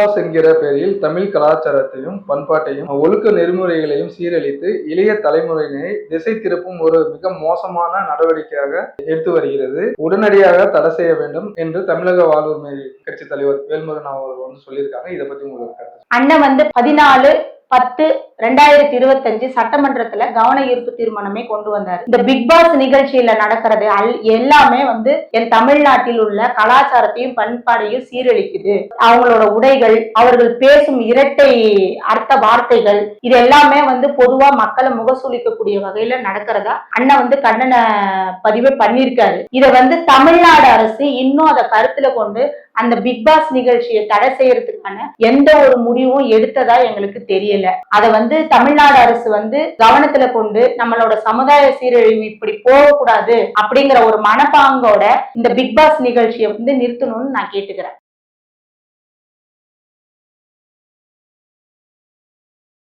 Pass என்கிற பெயரில் தமிழ் கலாச்சாரத்தையும் பண்பாட்டையும் ஒழுக்க நெறிமுறைகளையும் சீரழித்து இளைய தலைமுறையினை திசை திருப்பும் ஒரு மிக மோசமான நடவடிக்கையாக எடுத்து வருகிறது. உடனடியாக தடை செய்ய வேண்டும் என்று தமிழக வாழ்வுரிமை கட்சி தலைவர் வேல்முருகன் அவர்கள் வந்து சொல்லியிருக்காங்க. இதை பத்தி உங்களுக்கு அண்ணன் வந்து பதினாலு பத்து ரெண்டாயிரத்தி இருபத்தஞ்சு சட்டமன்றத்துல கவன ஈர்ப்பு தீர்மானமே கொண்டு வந்தார். இந்த பிக் பாஸ் நிகழ்ச்சியில நடக்கிறது அல் எல்லாமே வந்து என் தமிழ்நாட்டில் உள்ள கலாச்சாரத்தையும் பண்பாடையும் சீரழிக்குது. அவங்களோட உடைகள் அவர்கள் பேசும் இரட்டை அர்த்த வார்த்தைகள் இது எல்லாமே வந்து பொதுவா மக்களை முகசூலிக்கக்கூடிய வகையில நடக்கிறதா அண்ணன் வந்து கண்டன பதிவு பண்ணியிருக்காரு. இதை வந்து தமிழ்நாடு அரசு இன்னும் அதை கருத்துல கொண்டு அந்த பிக் பாஸ் நிகழ்ச்சியை தடை செய்யறதுக்கான எந்த ஒரு முடிவும் எடுத்ததா எங்களுக்கு தெரியல. அதை வந்து தமிழ்நாடு அரசு வந்து கவனத்துல கொண்டு நம்மளோட சமுதாய சீரழிவு இப்படி போகக்கூடாது அப்படிங்கிற ஒரு மனப்பாங்கோட இந்த பிக் பாஸ் நிகழ்ச்சியை வந்து நிறுத்தணும்னு நான் கேட்டுக்கிறேன்.